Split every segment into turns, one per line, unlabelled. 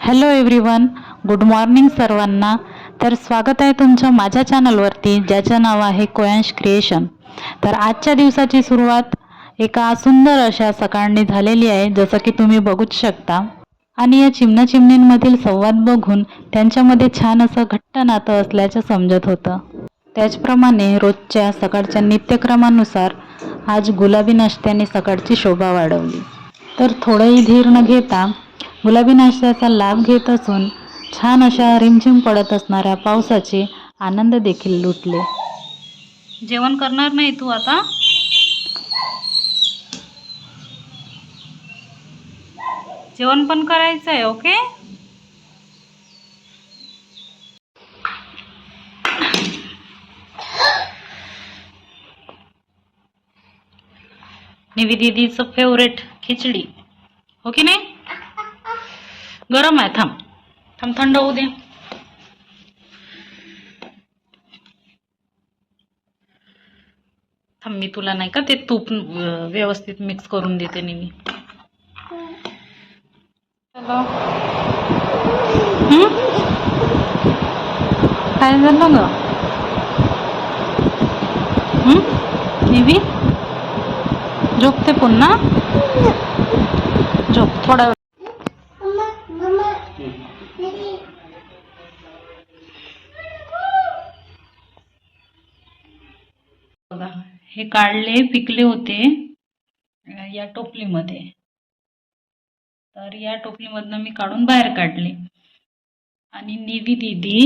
Hello everyone good morning सर्वांना. तर स्वागत आहे तुमचं माझ्या चॅनलवरती ज्याचं नाव आहे कोयांश क्रिएशन तर आजच्या दिवसाची सुरुवात एका सुंदर अशा सकाळनी झालेली आहे जसं की तुम्ही बघूच शकता. आणि या चिमण्या चिमणींमधील संवाद बघून त्यांच्यामध्ये छान असं घट्ट नातं असल्याचं समजत होतं. त्याचप्रमाणे रोजच्या सकाळच्या नित्यक्रमानुसार आज गुलाबी नाश्त्याने सकाळची शोभा वाढवली. तर थोडंही धीर न घेता गुलाबी नाश्त्याचा लाभ घेत असून छान अशा रिमझिम पडत असणाऱ्या पावसाचे आनंद देखील लुटले. जेवण करणार नाही तू आता? जेवण पण करायचं आहे ओके? निवी दीदीचं फेवरेट खिचडी. हो की नाही? गरम आहे थांब. थांब थंड होऊ दे. थांब मी तुला नाही का ते तूप व्यवस्थित मिक्स करून देते नेहमी. काय झालं ग? हं? झोपते पुन्हा? झोप थोडा बघा हे काढले पिकले होते या टोपलीमध्ये. तर या टोपलीमधनं मी काढून बाहेर काढले. आणि निवी दिदी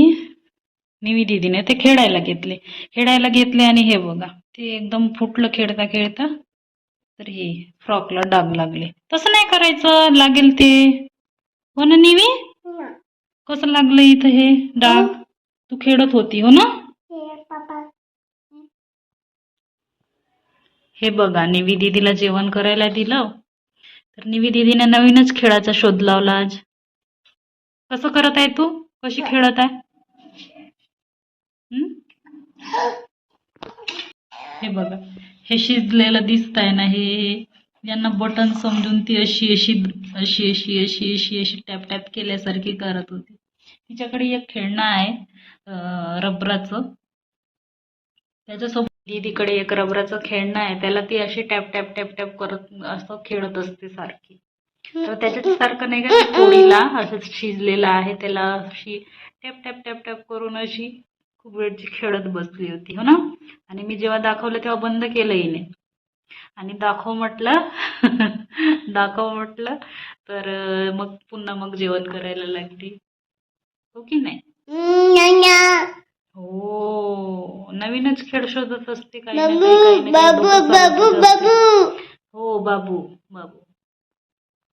निवी दिदीने ते खेळायला घेतले. खेळायला घेतले आणि हे बघा ते एकदम फुटलं खेळता खेळता तर हे फ्रॉकला डाग लागले. तसं नाही करायचं लागेल ते. हो ना निवी? कसं लागलं इथं हे डाग? तू खेळत होती हो ना? हे बघा निवी दीदीला जेवण करायला दिलं. तर निवी दीदीने नवीनच खेळाचा शोध लावला आज. कसं करत आहे तू? कशी खेळत आहे? हे बघा हे शिजलेलं दिसत आहे ना हे. यांना बटन समजून ती अशी अशी अशी अशी अशी अशी अशी टॅप टॅप केल्यासारखी करत होती. तिच्याकडे एक खेळणं आहे रबराचं. त्याच्यासोबत दीदीकडे एक रबराचं खेळणं आहे त्याला ती अशी टॅप टॅप टॅप टॅप करत असं खेळत असते सारखी. तर त्याच्यात सारखं नाही का पोळीला असं शिजलेलं आहे त्याला अशी टॅप टॅप टॅप टॅप करून अशी खूप वेळची खेळत बसली होती हो ना? आणि मी जेव्हा दाखवलं तेव्हा बंद केलं हिने. आणि दाखव म्हटलं दाखव म्हटलं तर मग पुन्हा मग जेवण करायला लागली. हो की नाही? हो नवीनच खेळ शोधत असते काही ना काही काही ना काही डोकं चालतच असते. हो बाबू बाबू